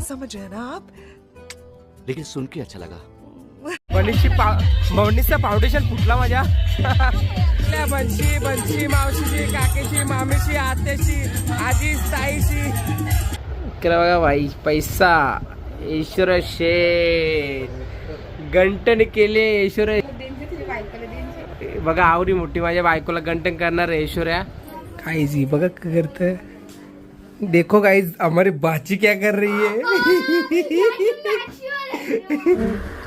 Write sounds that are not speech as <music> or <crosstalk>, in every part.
समझ रहे हैं ना आप? लेकिन सुन के अच्छा लगा। पा बनीचा फाउंडेशन फुटला माझ्या. बनशी बनशी मावशीची काकीची मामीची आत्याची आजी ताईची. इकडे बघा भाई पैसा. ईश्वर शेठ. गंटन केले ईश्वर बघा आवडी मोठी माझ्या बायकोला गंटन करणार आहे ऐश्वर्या काय जी बघा काय करत देखो गाइस हमारी बाची क्या कर रही है?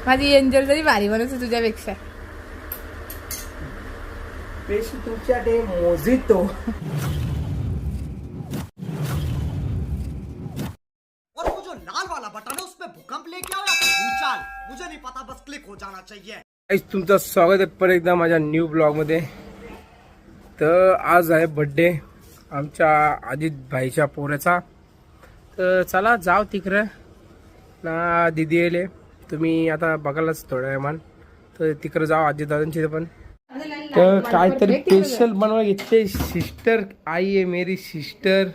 माझी एंजल तरी भारी बनवते तुझ्यापेक्षा पेशी तुमच्या डे मोजितो और वो जो लाल वाला बटन है उसमें भूकंप लेके आओ या फिर भूचाल मुझे नहीं पता बस क्लिक हो जाना चाहिए। गाईस तुमचं स्वागत आहे पर एकदा माझ्या न्यू ब्लॉग ब्लॉगमध्ये तर आज आहे बड्डे आमच्या आदित भाईच्या पोऱ्याचा तर चला जाव तिकडं. ना दिदी येले. तुम्ही आता बघायलाच थोड्या वेळान. तर तिकडं जाव आजी दादांची पण. तर काहीतरी स्पेशल बनवा घेतले सिस्टर आई आहे मेरी सिस्टर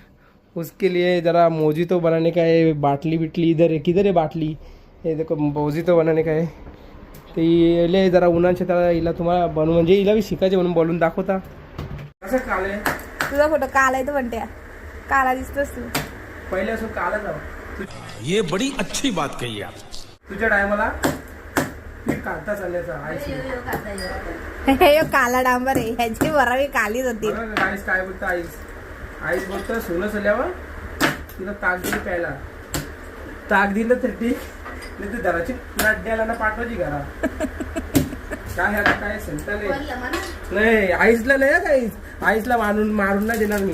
उसके लिए जरा मोजी तो बनाने का है बाटली बिटली इधर है किधर है बाटली? हे देखो मोजितो बनाने का है. ते येले जरा उन्हाच्या त्याला हिला तुम्हाला बनवून म्हणजे हिला बी शिकायचे म्हणून बोलून दाखवता. कसं चालेल तुझा फोटो काला आहे तो म्हणते. काला दिसतोस तू. पहिले असं काला जाऊ ये बड़ी अच्छी बात कही आप. तुझ्या टायमाला मी काढता चालल्याचा आईशी हे यो काला डांबर आहे. ह्याची बरावी कालीच होती. बघा आईस काय बोलतं आईस आईस बोलतं सोनं चल्यावर तिला ताक दिली प्यायला. ताक दिलं तर ठीक नाही तर घराची नाड्याला ना पाठवायची घरा काय ह्याला काय संत नाही आईसला नाही काहीच आईसला मारून मारून नाही देणार मी.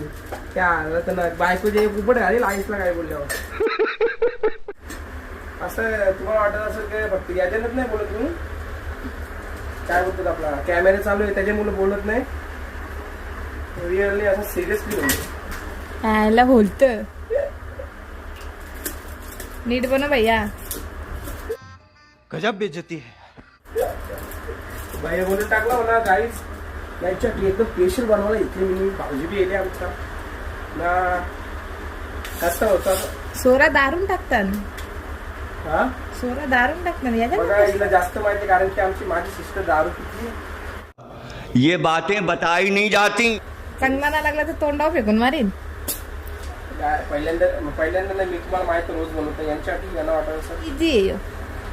त्या आला तर ना बायको जे उपट घालील आईसला काय बोलल्यावर. असं तुम्हाला वाटत असेल काय फक्त याच्यानंच नाही बोलत तुम्ही काय बोलतात आपला? कॅमेरा चालू आहे त्याच्यामुळे बोलत नाही. रिअली असं सिरियसली बोलतो ह्याला बोलत नीट बनव भैया. गजब बेइज्जती है। बाहेर बोलून टाकला म्हणा गाईज यांच्यासाठी एकदम स्पेशल बनवायला इथले मी भाऊजी बी येले आमचा ना कसं होतं? सोरा दारून टाकतात हा? सोरा दारून टाकतात बघा याच्या हिला जास्त माहिती कारण की आमची माझी सिस्टर दारू पिती. ये बातें बताई नहीं जाती। कंगना लागला तर तोंडावर फेकून मारीन. काय पहिल्यांदा पहिल्यांदा नाही मी तुम्हाला माहिती रोज बनवतो यांच्यासाठी यांना वाटत इझी आहे ह्यो.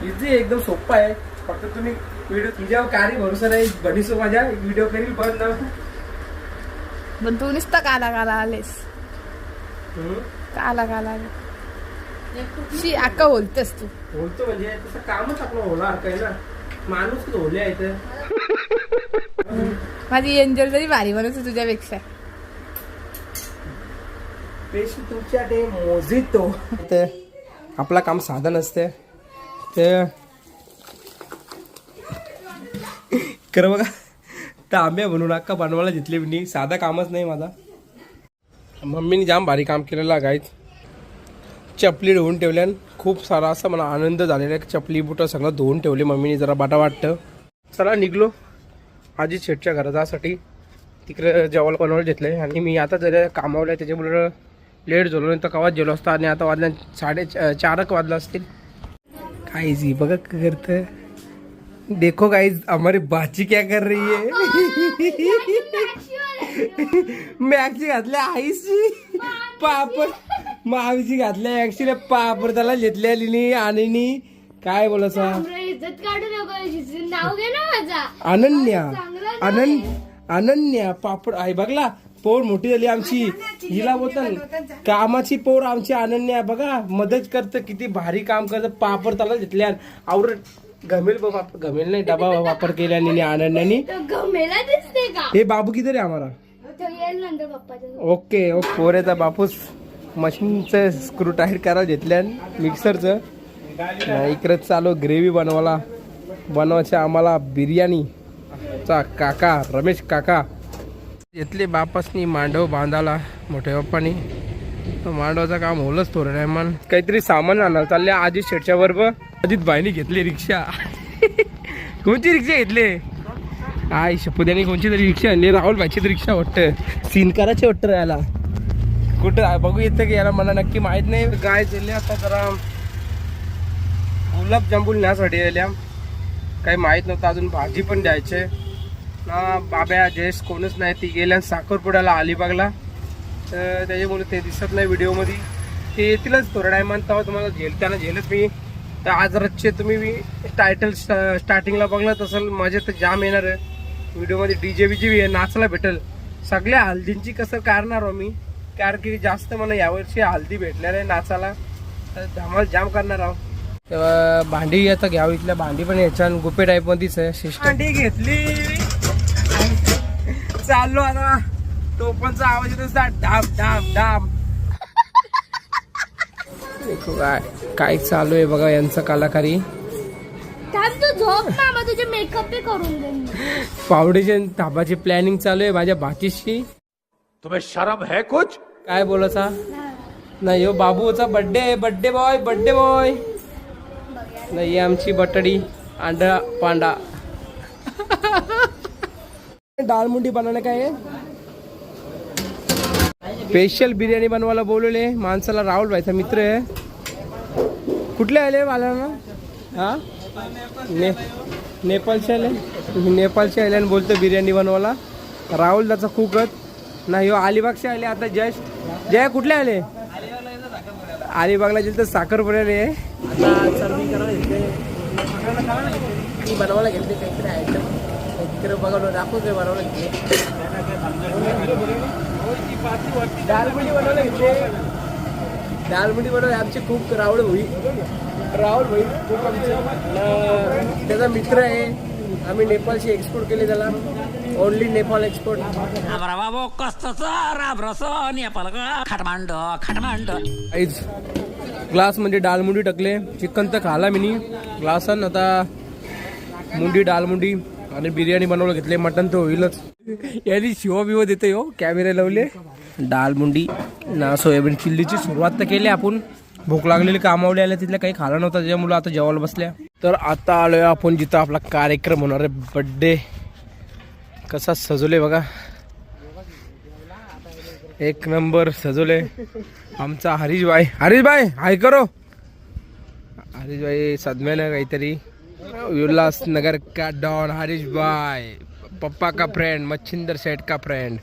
इझी एकदम सोपं आहे. फक्त तुम्ही व्हिडिओ तिच्यावर कार्य भरोसा नाही बनीसो माझ्या व्हिडिओ करील बंद पण तू नुसता काला काला आलेस. हम्म. काला काला आले. शी अक्का बोलतेस तू. बोलतो म्हणजे तसं कामच आपलं होणार काय ना. माणूस होले आहे तर माझी एंजल तरी भारी बनवते तुझ्यापेक्षा. पेशी तुमच्या डे मोजितो. ते आपला काम साधन असते ते खरं बघा तर आंब्या बनवून अक्का बनवायला घेतले मी साधा कामच नाही माझा. मम्मीने जाम भारी काम केलेलं गाईत चपली धुवून ठेवल्यान खूप सारा असा मला आनंद झालेला आहे. चपली बुटं सगळं धुवून ठेवले मम्मीने जरा बाटा वाटतं. चला निघलो. आजी शेटच्या घरासाठी. तिकडे जेवायला बनवायला घेतलंय आणि मी आता जरा कामावलं आहे त्याच्यामुळं लेट झालो नाही तर कवाच गेलो असतो. आणि आता वाजल्या साडे चारक वाजलं असतील. काय जी बघा करतं. देखो गाइस हमारी बाची क्या कर रही है? मॅक्सी घातल्या आईची पापड मावीची घातल्या ऍक्च्युली पापड त्याला घेतल्या लिनी आणि काय बोलायचा? अनन्या. अनन अनन्या पापड आहे बघला पोर मोठी झाली आमची. हिला बोलतात कामाची पोर आमची अनन्या बघा. मदत करतं किती भारी काम करतं. पापड त्याला घेतल्या. आवर गमेल बा वाप- गमेल नाही डबा वापर केल्याने गमेला दिसते का? हे बाबू किती रे आम्हाला? पप्पाच्या ओके ओ पोरेचा बापूस. मशीनचं स्क्रू टाईट करायला घेतल्या मिक्सरचं इकडे चालू ग्रेव्ही बनवायला. बनवायचं आम्हाला बिर्याणी. चा काका रमेश काका. घेतले बापासनी मांडव बांधाला मोठ्या बाप्पानी. मांडवाचं काम होलंच थोडं नाही मन काहीतरी सामान आणायला चालले आजी शेटच्या बरोबर. अजित बाईनी घेतली रिक्षा. कोणती रिक्षा घेतली? आय शपुद्याने कोणची तरी रिक्षा आणली? राहुल भाईची रिक्षा वाटतं. सीन करायची वाटतं याला. कुठं बघू येतं की याला मला नक्की माहीत नाही. काय चालले आता जरा. गुलाबजामुन न्यासाठी आल्या. काही माहीत नव्हतं अजून भाजी पण द्यायचे. ना बाब्या जयेश कोणच नाही. ती गेल्या साखरपुड्याला अलिबागला तर त्याच्यामुळे ते दिसत नाही व्हिडिओमध्ये. ते येतीलच थोड्या टायमान तेव्हा तुम्हाला झेल त्यांना झेलच मी. तर आज रच्चे तुम्ही टायटल स्टार्टिंगला बघलं तसं मजा तर जाम येणार आहे. व्हिडिओमध्ये डी जे बीजे बी आहे नाचायला भेटेल. सगळ्या हल्दींची कसं करणार हो मी? कारण की जास्त मला यावर्षी हल्दी भेटणार आहे नाचाला तर धमाल जाम करणार आहो. तेव्हा भांडी आता घ्यावं इथल्या भांडी पण याच्या गुपे टाईप मध्येच आहे भांडी घेतली. चाललो आता. टोपणचा आवाज येत डाम डाम डाम देखो काय काय चालू आहे बघा यांचं कलाकारी? थांब तू झोप ना मग तुझे मेकअप बी करून दे. मी. फाउंडेशन थापाची प्लॅनिंग चालू आहे माझ्या भाचीशी. तुम्हें शर्म है कुछ? काय बोलायचा नाही हो बाबूचा बर्थडे आहे बर्थडे बॉय बर्थडे बॉय नाही आमची बटडी अंडा पांडा. <laughs> दालमुंडी बनवणे काय आहे? स्पेशल बिर्याणी बनवायला बोलवले. माणसाला राहुल भाईचा मित्र आहे. कुठले आले मला ना हा? ने नेपाळचे आले? नेपाळचे आले आणि बोलतो बिर्याणी बनवायला. राहुल त्याचा खूकत नाही हो अलिबागचे आले आता जस्ट. जय कुठले आले? अलिबागला गेले तर साखरपुड्याने आहे मी बनवायला गेले काहीतरी आयटम बघा दाखवू बनवायला घेतले दालमुंडी बनवले आमचे खूप रावळ होई. राहुल भाई खूप आमचे त्याचा मित्र आहे. आम्ही नेपाळशी एक्सपोर्ट केले त्याला. ओनली नेपाळ एक्सपोर्ट बाबा कस्तोच राब्रस नेपाल खाटमांड खाटमांड. आईज ग्लासमध्ये डालमुंडी टाकले. चिकन तर खाला मी ग्लासन आता मुंडी डालमुंडी आणि बिर्याणी बनवलं घेतले मटन तर होईलच. यांनी शिव बिव देते हो कॅमेरे लावले. डालमुंडी ना सोयाबीन चिल्लीची सुरुवात तर केली आपण. भूक लागलेली कामावले आल्या तिथल्या काही खाला नव्हता त्याच्यामुळे आता जेवायला बसल्या. तर आता आलोय आपण जिथं आपला कार्यक्रम होणार आहे बड्डे कसा सजवले बघा. एक नंबर सजवले आमचा हरीश भाई हरीश भाई हाय करो. हरीश भाई सदम्याला काहीतरी उल्हास नगर का डॉन हरीश भाई पप्पा का फ्रेंड मच्छिंदर शेठ का फ्रेंड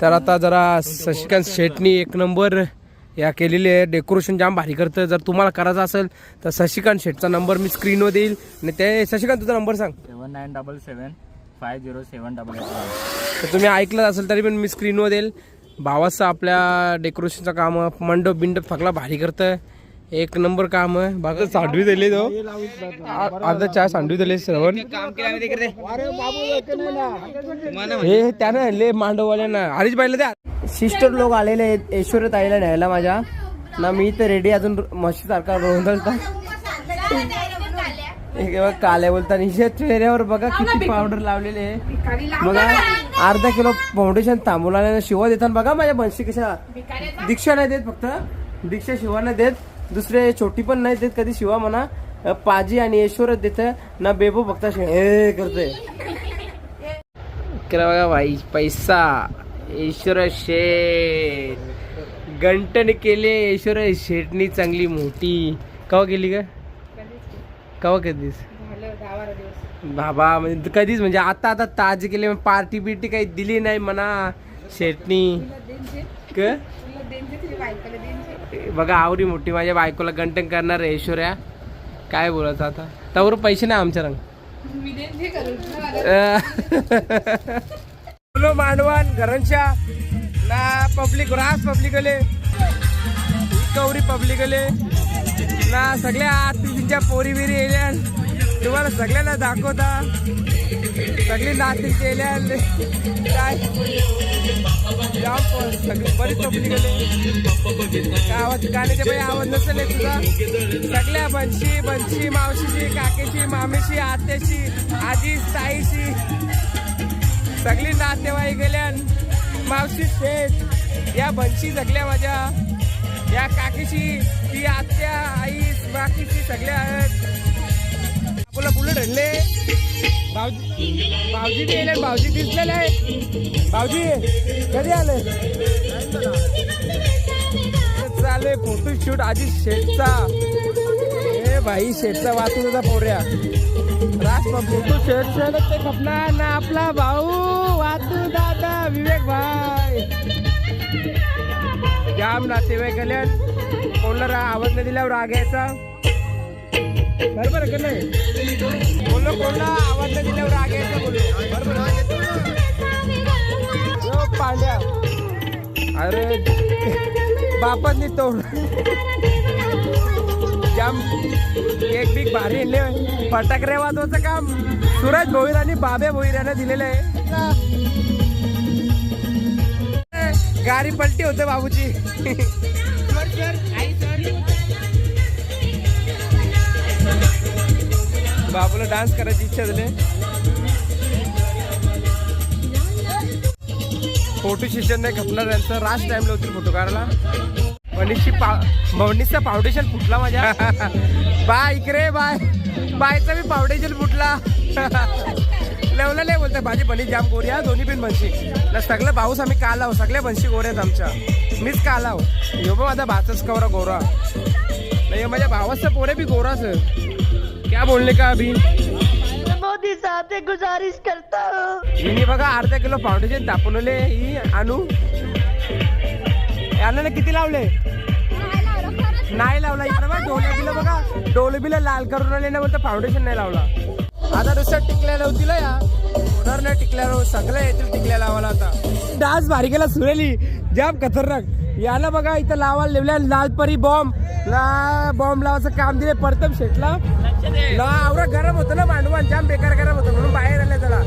तर आता जरा शशिकांत शेठनी एक नंबर या केलेली आहे. डेकोरेशन जाम भारी करतं जर तुम्हाला करायचं असेल तर शशिकांत शेठचा नंबर मी स्क्रीनवर देईल. आणि ते शशिकांत तुझा नंबर सांग. Seven nine double seven five zero seven double तर तुम्ही ऐकलं असेल तरी पण मी स्क्रीनवर देईल. भावाचं आपल्या डेकोरेशनचं काम मंडप बिंडप सगळा भारी करतं एक नंबर काम आहे. बघा सांडवी दिली तो. आ- अर्धा चहा सांडवी दिली श्रवण. हे त्यानं ले मांडववाल्यांना. हरीश बाईला द्या. सिस्टर लोक आलेले आहेत ऐश्वर्य ताईला न्यायला माझ्या. ना मी तर रेडी अजून म्हशी सारखा रोंदलता. हे काल्या बोलता हिच्या चेहऱ्यावर बघा किती पावडर लावलेले आहे. बघा अर्धा किलो फाउंडेशन थांबवला शिवा देताना बघा माझ्या बनशी कशा दीक्षा नाही देत फक्त. दीक्षा शिवा नाही देत. दुसरे छोटी पण नाही देत कधी शिवा म्हणा पाजी आणि ऐश्वरच देत ना बेबो शे- हे करते बघा भाई पैसा ईश्वर शेठ. गंटन केले ईश्वर शेठनी चांगली मोठी. कवा केली का कवा कधीच? बाबा म्हणजे कधीच म्हणजे आता आता ताज केले पार्टी बिर्टी काही दिली नाही म्हणा शेटनी क? बघा आवडी मोठी. माझ्या बायकोला गंटन करणार आहे ऐश्वर्या. काय बोलायचं आता? त्यावर पैसे नाही आमच्या रंग. बोलो मांडवान घरांच्या ना पब्लिक रास पब्लिक आले गौरी पब्लिक आले ना सगळ्या आतीच्या पोरी बिरी येल्या तुम्हाला सगळ्यांना दाखवता. सगळी नाती केल्या. काय? सगळी बरीच चोपली गेले. आवाज गाण्याच्या बाई आवाज नसेल तुझा. सगळ्या बनशी बनशी मावशीची काकेची मामीशी आत्याशी आजी साईशी सगळी नातेवाई गेल्यान मावशी शेत या बनशी जगल्या माझ्या. या काकीशी ती आत्या आई बाकीची सगळ्या आहेत. बोला बुलेट हडले भाऊजी भाऊजी बी येले भाऊजी दिसलेले आहे भाऊजी कधी आले. चाले आहे फोटो शूट आधी शेटचा हे भाई शेठचा वाचून होता पोऱ्या. राज फोटो शेठ शेट ते खपणार ना आपला भाऊ. वाचू दादा विवेक भाई. जाम नातेवाईक कल्याण कोणाला रा- आवाज नाही दिल्यावर राग यायचा. बरोबर बोललो कोणाला आवाज नाही दिल्यावर यायचा बोललो. पांड्या. अरे बापांनी तोड जाम एक बिग भारी आणले फटाकरे वाजवायचं काम. सूरज भोईर आणि बाबे भोईराने दिलेलं आहे. गाडी पलटी होते बाबूची बाबूला डान्स करायची इच्छा झाली. फोटो सेशन नाही खपणार त्यांचं. रास्ट टाइम होतील फोटो काढायला. मनीषची पा मनीषचा फाउंडेशन फुटला माझ्या. बाय इकडे बाय. बायचा मी फाउंडेशन फुटला. लेवला नाही बोलतोय. माझी बनी जाम गोरी. हा दोन्ही पण बनशी ना सगळं भाऊस आम्ही काला हो सगळ्या बनशी गोऱ्यात आमच्या. मीच काला हो ह्यो पण माझा भाचच कवरा गोरा. नाही माझ्या भावाचं पोरे बी गोराच. क्या बोलणे का अभी? मोदी साहब से गुजारिश करता हूँ। बघा अर्धा किलो फाउंडेशन तापवलेले ही आणू याला किती लावले? नाही लावला इकडे बघा डोले बिल बघा डोले बिल लाल करून आले ना बोलतो फाउंडेशन नाही लावला। आता नुसतं टिकल्या लावतील या होणार नाही टिकल्या सगळं येतील टिकल्या लावायला आता डान्स भारी केला सुरेली जाम खतरनाक। याला बघा इथं लावायला लिवल्या लालपरी बॉम्ब ला बॉम्ब लावायचं काम दिले प्रथम शेटला। ना आवरा गरम होतं ना मांडवान जाम बेकार गरम होतं म्हणून बाहेर आले त्याला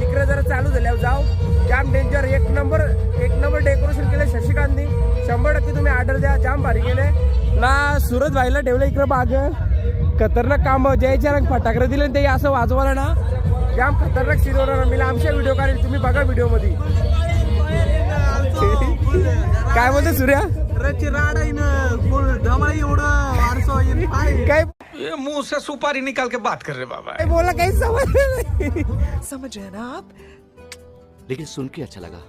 तिकडे जरा चालू झाल्यावर जाऊ. जाम डेंजर एक नंबर एक नंबर डेकोरेशन केलं शशिकांतनी. शंभर टक्के तुम्ही ऑर्डर द्या जाम भारी गेले ना सुरत व्हायला ठेवलं इकडे बाग खतरनाक काम जयच्या रंग फटाकडे दिले आणि ते असं वाजवायला ना. जाम खतरनाक सीन होणार मी आमच्या व्हिडिओ काढेल तुम्ही बघा व्हिडिओमध्ये काय बोलते सूर्या? काय ये मुंह से सुपारी निकाल के बात कर रहे बाबा। काय बोला काही समज नाही। समझ रहे ना आप? लेकिन सुन के अच्छा लगा।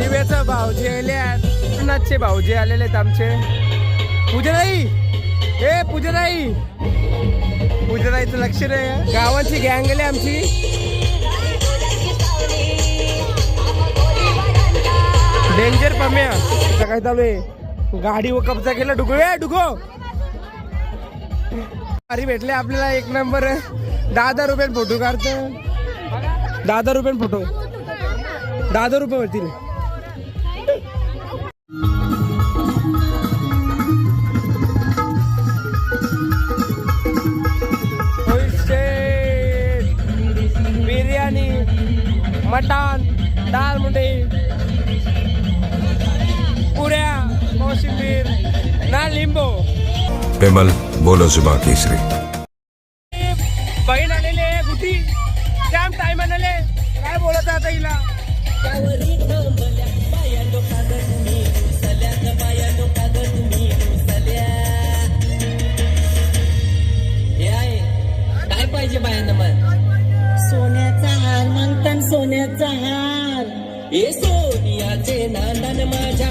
दिव्याचा भाऊजी आले अन्नाचे नाथचे भाऊजी आलेले आहेत आमचे. पूजनाई ए पूजनाई पूजनाईचं लक्ष नाही गावाची गँग आली आमची. डेंजर पम्या. काय चालू आहे? व कब्जा केला डुगो. ए डुगो. अरे भेटले आपल्याला एक नंबर. दहा हजार रुपये फोटो काढतो. दहा हजार रुपये फोटो. दहा दहा रुपये होतील मटण डाळ मुंडे पुऱ्या कोशिंबीर ना लिंबू. विमल बोलो जुबा केसरी. बहीण आलेली आहे गुटी जाम टाइम आलेले काय बोलत आता हिला? हार ए सोनियाचे नांदन माझ्या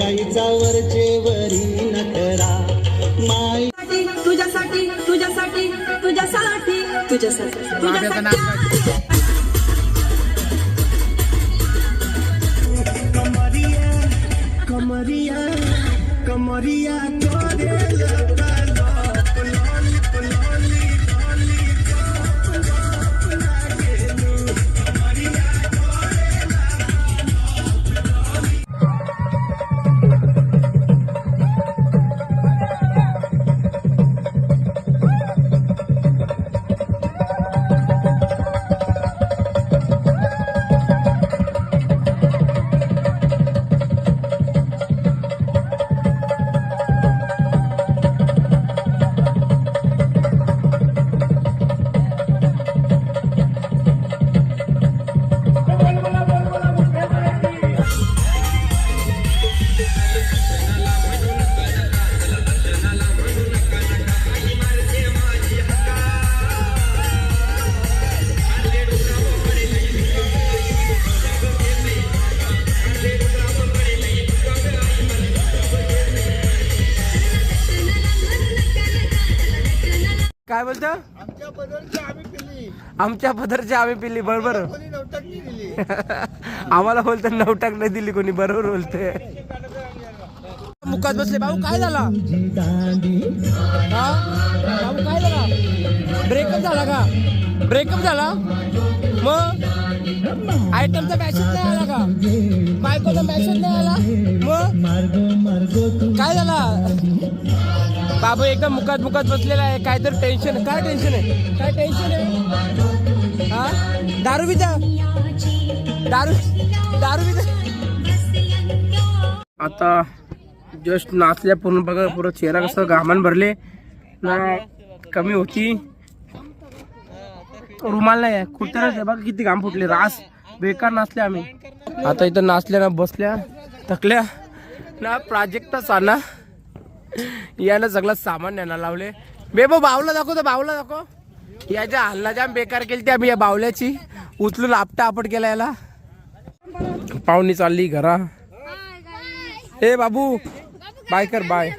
गजराईचा वरचे वरी नटरा. माई तुझ्यासाठी तुझ्यासाठी तुझ्यासाठी तुझ्यासाठी तुझ्यासाठी. कमरिया कमरिया काय बोलतो? आमच्या पदरची आम्ही पिल्ली बरोबर. आम्हाला <laughs> बोलतो नवटाक नाही दिली कोणी बरोबर बोलते मुखात बसले भाऊ काय झाला? हा? भाऊ काय झाला? ब्रेकअप झाला का? ब्रेकअप झाला? मग? आयटमचा मॅसेज नाही आला का? बायकोचा मॅसेज नाही आला? मग? काय झाला? बाबू एकदम मुखात मुखात बसलेला आहे. काय तर टेन्शन काय टेन्शन आहे? काय टेन्शन आहे? हा? दारू पिता दारू दारू पिता आता जस्ट नाचल्या पूर्ण बघा पूर्ण चेहरा कसं घामान भरले. ना कमी होती. रुमाल नाही आहे. कुठतरच आहे बघा किती घाम फुटले. रास बेकार नाचले आम्ही. आता इथं नाचल्या ना बसल्या थकल्या. ना प्राजक्ताच ना यानं सगळं सामान न्यायला लावले. बेबो बावला दाखव तर बावला दाखव. याच्या हल्ला जाम बेकार केली ती आम्ही या बावल्याची. उचलून आपटा आपट केला याला. पाहुणी चालली घरा. ए बाबू. बाय कर बाय.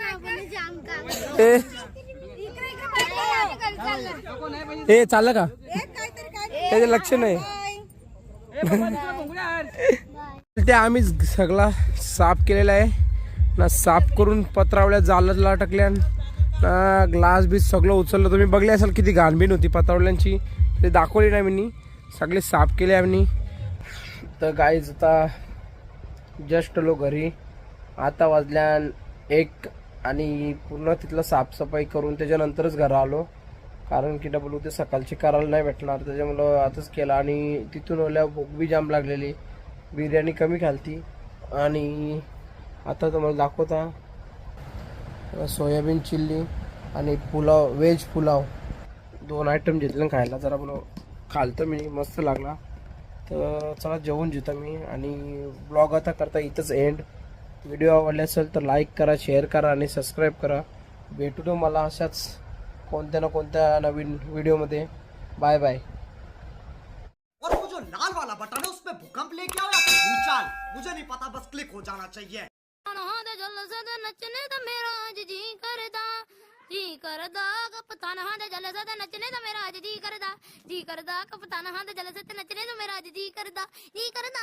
ए चाललं का? त्याचे लक्ष नाही. ते आम्ही सगळा साफ केलेला आहे. ना साफ करून पत्रावल्या जालला टाकल्या ना ग्लास बीस सगळं उचललं. तुम्ही बघले असाल किती घाणबीण होती पत्रावल्यांची ते दाखवली नाही मी सगळे साफ केले आम्ही. तर गाईज आता जस्ट आलो घरी. आता वाजल्यान एक आणि पूर्ण तिथलं साफसफाई करून त्याच्यानंतरच घरा आलो. कारण की डबल उद्या सकाळची करायला नाही भेटणार. त्याच्यामुळं आताच केला. आणि तिथून ओल्या भूक बी जाम लागलेली. बिर्याणी कमी खालती. आणि आता तुम्हाला दाखवता. सोयाबीन चिल्ली आणि पुलाव व्हेज पुलाव. दोन आयटम घेतले खायला. जरा बोलो खालतं मी. मस्त लागला. तर चला जेवून घेतो मी. आणि ब्लॉग आता करता इथंच एंड व्हिडिओ आवडले असेल तर लाईक करा शेअर करा आणि सबस्क्राईब करा. भेटू तो मला अशाच कोणत्या ना कोणत्या नवीन व्हिडिओमध्ये. Bye bye. और वो जो लाल वाला बटन है उस पे भूकंप लेके आओ या फिर भूचाल। मुझे नहीं पता बस क्लिक हो जाना चाहिए। नचने तो मेरा आज जी करदा जी करदा कपतान हाँ दे जल नचने तो मेरा आज जी करदा जी करदा कपतान हाँ दे जल नचने तो मेरा आज जी करदा जी करदा